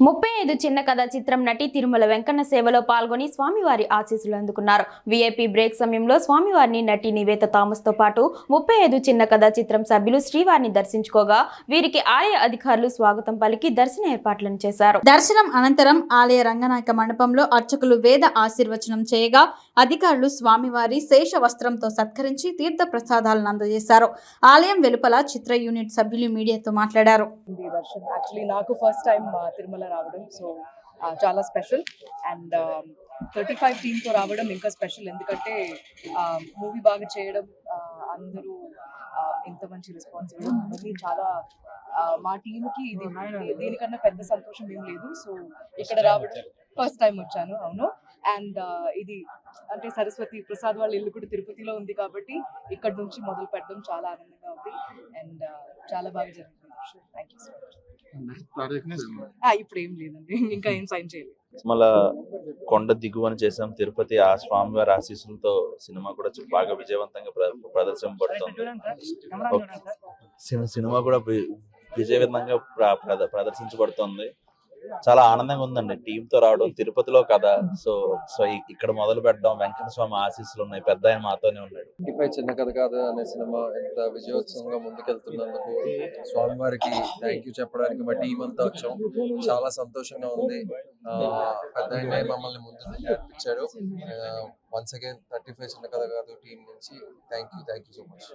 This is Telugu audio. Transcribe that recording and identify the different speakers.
Speaker 1: ముప్పై ఐదు చిన్న కథ చిత్రం నటి తిరుమల వెంకన్న సేవలో పాల్గొని స్వామివారి ఆశీస్సులు అందుకున్నారు. వీఐపీ బ్రేక్ సమయంలో స్వామివారిని నటి నివేత థామస్తో పాటు ముప్పై ఐదు చిన్న కథ చిత్రం సభ్యులు శ్రీవారిని దర్శించుకోగా వీరికి ఆలయ అధికారులు స్వాగతం పలికి దర్శన ఏర్పాట్లను చేశారు.
Speaker 2: దర్శనం అనంతరం ఆలయ రంగనాయక మండపంలో అర్చకులు వేద ఆశీర్వచనం చేయగా అధికారులు స్వామివారి శేష వస్త్రంతో సత్కరించి తీర్థ ప్రసాదాలను అందజేశారు. ఆలయం వెలుపల చిత్ర యూనిట్ సభ్యులు మీడియాతో మాట్లాడారు.
Speaker 3: ఉంది దర్శన్. యాక్చువల్లీ నాకు ఫస్ట్ టైం తిరుమల రావడం. సో చాలా స్పెషల్. అండ్ థర్టీ ఫైవ్ టీమ్తో రావడం ఇంకా స్పెషల్. ఎందుకంటే మూవీ బాగా చేయడం అందరూ ఇంత మంచి రెస్పాన్స్ ఇవ్వడం ఇవన్నీ చాలా మా టీంకి ఇది దీనికన్నా పెద్ద సంతోషం ఏం లేదు. సో ఇక్కడ రావడం ఫస్ట్ టైం వచ్చాను. అవును. అండ్ ఇది అంటే సరస్వతి ప్రసాద్ వాళ్ళ ఇల్లు కూడా తిరుపతిలో ఉంది కాబట్టి ఇక్కడ నుంచి మొదలు పెట్టడం చాలా ఆనందంగా ఉంది. అండ్ చాలా బాగా జరిగింది. థ్యాంక్ యూ సో మచ్ ఇప్పుడు ఏం లేదండి. ఇంకా ఏం సైన్ చేయలేదు.
Speaker 4: మళ్ళా కొండ దిగువన చేసాం తిరుపతి ఆ స్వామివారి ఆశీస్సులతో సినిమా కూడా చు- బాగా విజయవంతంగా ప్ర- ప్రదర్శింపబడుతుంది. సిని- సినిమా కూడా విజయవంతంగా ప్ర- ప్రద- ప్రదర్శించబడుతుంది. చాలా ఆనందంగా ఉందండి. టీంతో తో రావడం తిరుపతిలో కదా సో సో ఇక్కడ మొదలు పెట్టడం వెంకట స్వామి ఆశీస్సులు ఉన్నాయి. పెద్ద ఆయన మాతోనే ఉన్నాడు.
Speaker 5: ఇపై చిన్న కథ కాదు అనే సినిమా ఎంత విజయోత్సవంగా ముందుకెళ్తున్నందుకు స్వామివారికి థ్యాంక్ యూ చెప్పడానికి మా టీం అంతా వచ్చాం. చాలా సంతోషంగా ఉంది. ఆ, పెద్ద ఆయన మమ్మల్ని ముందు నడిపించాడు. వన్స్ అగైన్ థర్టీ ఫైవ్ చిన్న కథ కాదు టీం నుంచి thank you thank you so much